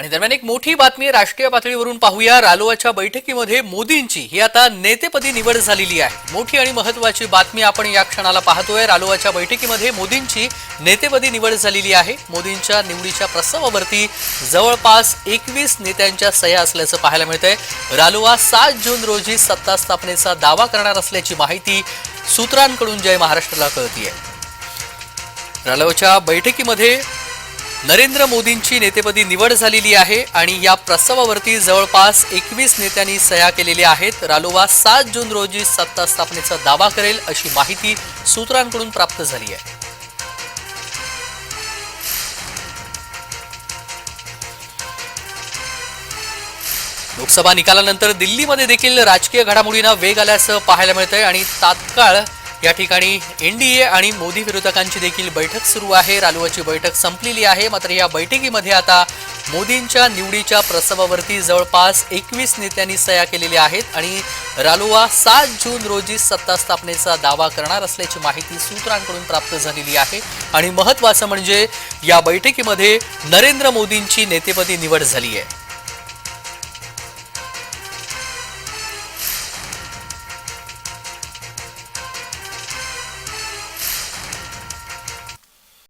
आणि दरम्यान एक मोठी बातमी राष्ट्रीय पातळीवरून पाहूया. रालोआच्या बैठकीमध्ये मोदींची ही आता नेतेपदी निवड झालेली आहे. मोठी आणि महत्वाची बातमी आपण या क्षणाला पाहतोय. रालोआच्या बैठकीमध्ये मोदींची नेतेपदी निवड झालेली आहे. मोदींच्या निवडीच्या प्रस्तावावरती जवळपास एकवीस नेत्यांच्या सह्या असल्याचं पाहायला मिळतंय. रालोआ सात जून रोजी सत्ता स्थापनेचा दावा करणार असल्याची माहिती सूत्रांकडून जय महाराष्ट्राला कळतीये. रालोआच्या बैठकीमध्ये नरेंद्र मोदींची नेतेपदी निवड झालेली आहे आणि या प्रस्तावावरती जवळपास एकवीस नेत्यांनी सह्या केलेल्या आहेत. रालोवा सात जून रोजी सत्ता स्थापनेचा दावा करेल अशी माहिती सूत्रांकडून प्राप्त झाली आहे. लोकसभा निकालानंतर दिल्लीमध्ये देखील राजकीय घडामोडींना वेग आल्याचं पाहायला मिळतंय आणि तात्काळ या ठिकाणी एनडीए आणि मोदी विरोधकांची देखील बैठक सुरू आहे. रालोआची बैठक संपलेली आहे. मात्र या बैठकीमध्ये आता मोदींच्या निवडीच्या प्रस्तावावरती जवळपास एकवीस नेत्यांनी सह्या केलेल्या आहेत आणि रालोआ सात जून रोजी सत्ता स्थापनेचा दावा करणार असल्याची माहिती सूत्रांकडून प्राप्त झालेली आहे. आणि महत्त्वाचं म्हणजे या बैठकीमध्ये नरेंद्र मोदींची नेतेपदी निवड झाली आहे.